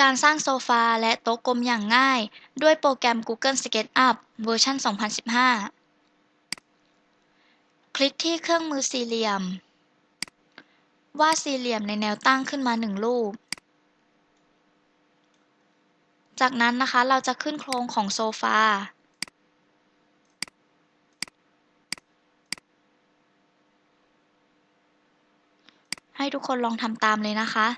การสร้างโซฟาและโต๊ะกลมอย่างง่าย ด้วยโปรแกรม Google SketchUp เวอร์ชัน 2015 คลิกที่เครื่องมือสี่เหลี่ยม วาดสี่เหลี่ยมในแนวตั้งขึ้นมาหนึ่งรูป จากนั้นนะคะเราจะขึ้นโครงของโซฟา ให้ทุกคนลองทำตามเลยนะคะ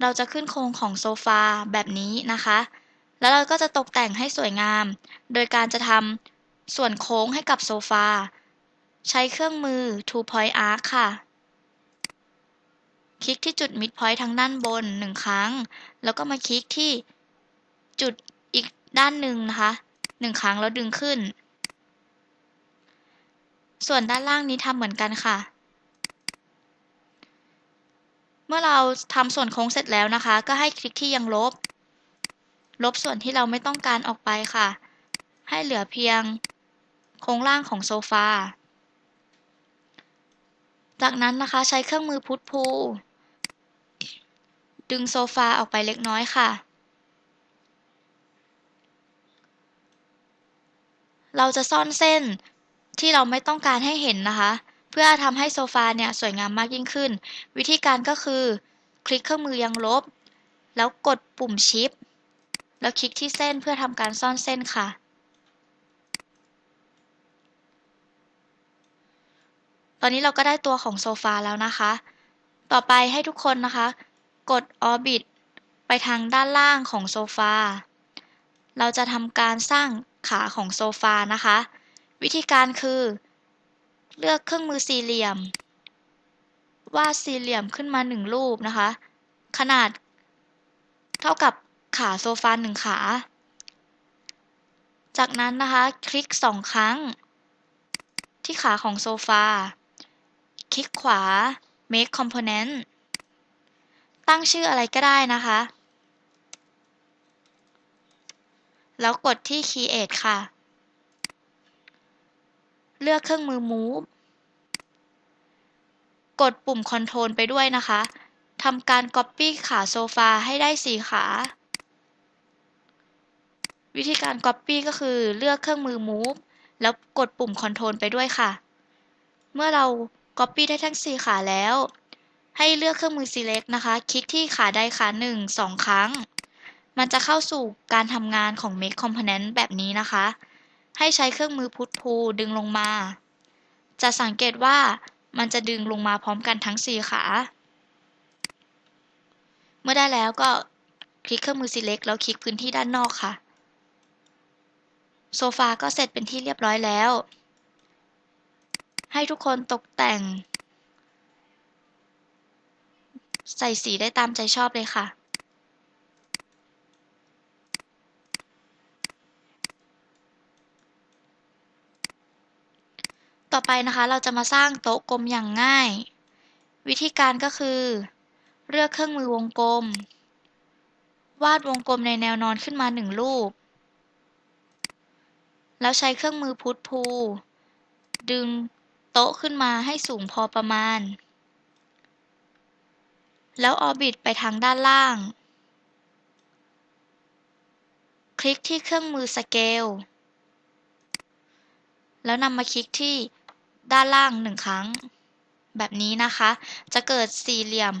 เราจะขึ้นโครงของโซฟาแบบนี้นะคะ แล้วเราก็จะตกแต่งให้สวยงาม โดยการจะทำส่วนโค้งให้กับโซฟา ใช้เครื่องมือ two point arc ค่ะ คลิกที่จุด mid point ทางด้านบนหนึ่งครั้ง แล้วก็มาคลิกที่จุดอีกด้านหนึ่งนะคะหนึ่งครั้งแล้วดึงขึ้น ส่วนด้านล่างนี้ทำเหมือนกันค่ะ เมื่อเราทำส่วนโค้งเสร็จแล้วนะคะ ก็ให้คลิกที่ยังลบ ลบส่วนที่เราไม่ต้องการออกไปค่ะ ให้เหลือเพียงโครงล่างของโซฟา จากนั้นนะคะใช้เครื่องมือพุทพูดึงโซฟาออกไปเล็กน้อยค่ะ เราจะซ่อนเส้นที่เราไม่ต้องการให้เห็นนะคะ เพื่อทำให้โซฟาเนี่ยสวยงามมากยิ่งขึ้น วิธีการก็คือ คลิกเครื่องมือยังลบ แล้วกดปุ่มชิป แล้วคลิกที่เส้นเพื่อทำการซ่อนเส้นค่ะ ตอนนี้เราก็ได้ตัวของโซฟาแล้วนะคะ ต่อไปให้ทุกคนนะคะ กด Orbit ไปทางด้านล่างของโซฟา เราจะทำการสร้างขาของโซฟานะคะ วิธีการคือ เลือกเครื่องมือสี่เหลี่ยม วาดสี่เหลี่ยมขึ้นมาหนึ่งรูปนะคะ ขนาด เท่ากับขาโซฟาหนึ่งขา จากนั้นนะคะ คลิกสองครั้ง ที่ขาของโซฟา คลิกขวา make component ตั้งชื่ออะไรก็ได้นะคะ แล้วกดที่ create ค่ะ เลือกเครื่องมือ move กดปุ่ม control ไปด้วยนะคะทำการ copy ขาโซฟาให้ได้สี่ขา วิธีการ copy ก็คือเลือกเครื่องมือ move แล้วกดปุ่ม control ไปด้วยค่ะ เมื่อเรา copy ได้ทั้งสี่ขาแล้ว ให้เลือกเครื่องมือ select นะคะ คลิกที่ขาใดขาหนึ่งสองครั้ง มันจะเข้าสู่การทำงานของ make component แบบนี้นะคะ ให้ใช้เครื่องมือพุทพูดึงลงมา จะสังเกตว่ามันจะดึงลงมาพร้อมกันทั้งสี่ขา เมื่อได้แล้วก็คลิกเครื่องมือ select แล้วคลิกพื้นที่ด้านนอกค่ะ โซฟาก็เสร็จเป็นที่เรียบร้อยแล้ว ให้ทุกคนตกแต่ง ใส่สีได้ตามใจชอบเลยค่ะ ต่อไปนะคะ เราจะมาสร้างโต๊ะกลมอย่างง่าย วิธีการก็คือ เลือกเครื่องมือวงกลม วาดวงกลมในแนวนอนขึ้นมาหนึ่งรูป แล้วใช้เครื่องมือพุทพู ดึงโต๊ะขึ้นมาให้สูงพอประมาณ แล้วออบิทไปทางด้านล่าง คลิกที่เครื่องมือสเกลแล้วนำมาคลิกที่ ด้านล่างหนึ่งครั้ง แบบนี้นะคะ จะเกิดสี่เหลี่ยม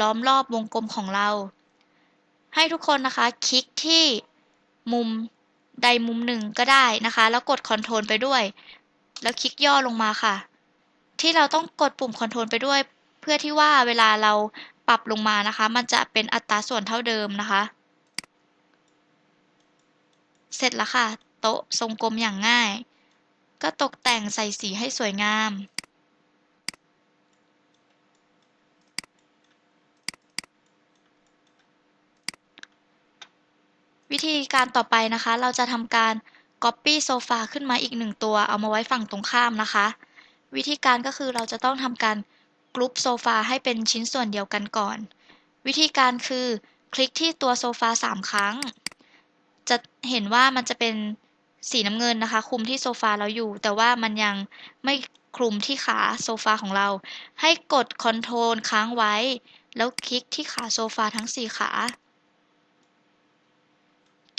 ล้อมรอบวงกลมของเรา ให้ทุกคนนะคะ คลิกที่มุมใดมุมหนึ่งก็ได้นะคะ แล้วกด Ctrl ไปด้วย แล้วคลิกย่อลงมาค่ะ ที่เราต้องกดปุ่ม Ctrl ไปด้วย เพื่อที่ว่าเวลาเราปรับลงมานะคะ มันจะเป็นอัตราส่วนเท่าเดิมนะคะ เสร็จแล้วค่ะ โต๊ะทรงกลมอย่างง่าย ก็ตกแต่งใส่สีให้สวยงาม วิธีการต่อไปนะคะ เราจะทำการ Copy โซฟาขึ้นมาอีกหนึ่งตัว เอามาไว้ฝั่งตรงข้ามนะคะ วิธีการก็คือเราจะต้องทำการกรุ๊ปโซฟาให้เป็นชิ้นส่วนเดียวกันก่อน วิธีการคือ คลิกที่ตัวโซฟา3 ครั้ง จะเห็นว่ามันจะเป็น สีน้ำเงินนะคะคุมที่โซฟาเราอยู่ แต่ว่ามันยังไม่คลุมที่ขาโซฟาของเรา ให้กด Ctrl ค้างไว้ แล้วคลิกที่ขาโซฟาทั้ง 4 ขา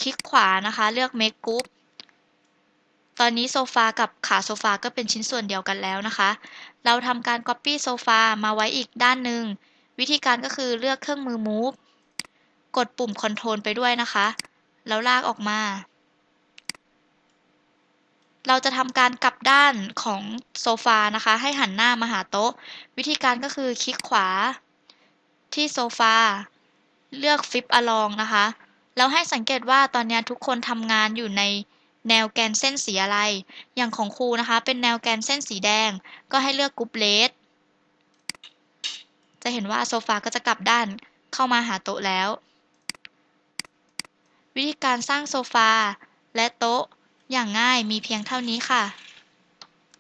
คลิกขวานะคะ เลือก Make Group ตอนนี้โซฟากับขาโซฟาก็เป็นชิ้นส่วนเดียวกันแล้วนะคะ เราทำการ Copy โซฟามาไว้อีกด้านหนึ่ง วิธีการก็คือเลือกเครื่องมือ Move กดปุ่ม control ไปด้วยนะคะ แล้วลากออกมา เราจะทำการกลับด้านของโซฟานะคะ ให้หันหน้ามาหาโต๊ะ วิธีการก็คือคลิกขวา ที่โซฟา เลือก Flip Along นะคะ แล้วให้สังเกตว่าตอนนี้ทุกคนทำงานอยู่ในแนวแกนเส้นสีอะไร อย่างของครูนะคะ เป็นแนวแกนเส้นสีแดง ก็ให้เลือกกรุ๊ปเลสจะเห็นว่าโซฟาก็จะกลับด้านเข้ามาหาโต๊ะแล้ว วิธีการสร้างโซฟาและโต๊ะ อย่างง่ายมีเพียงเท่านี้ค่ะ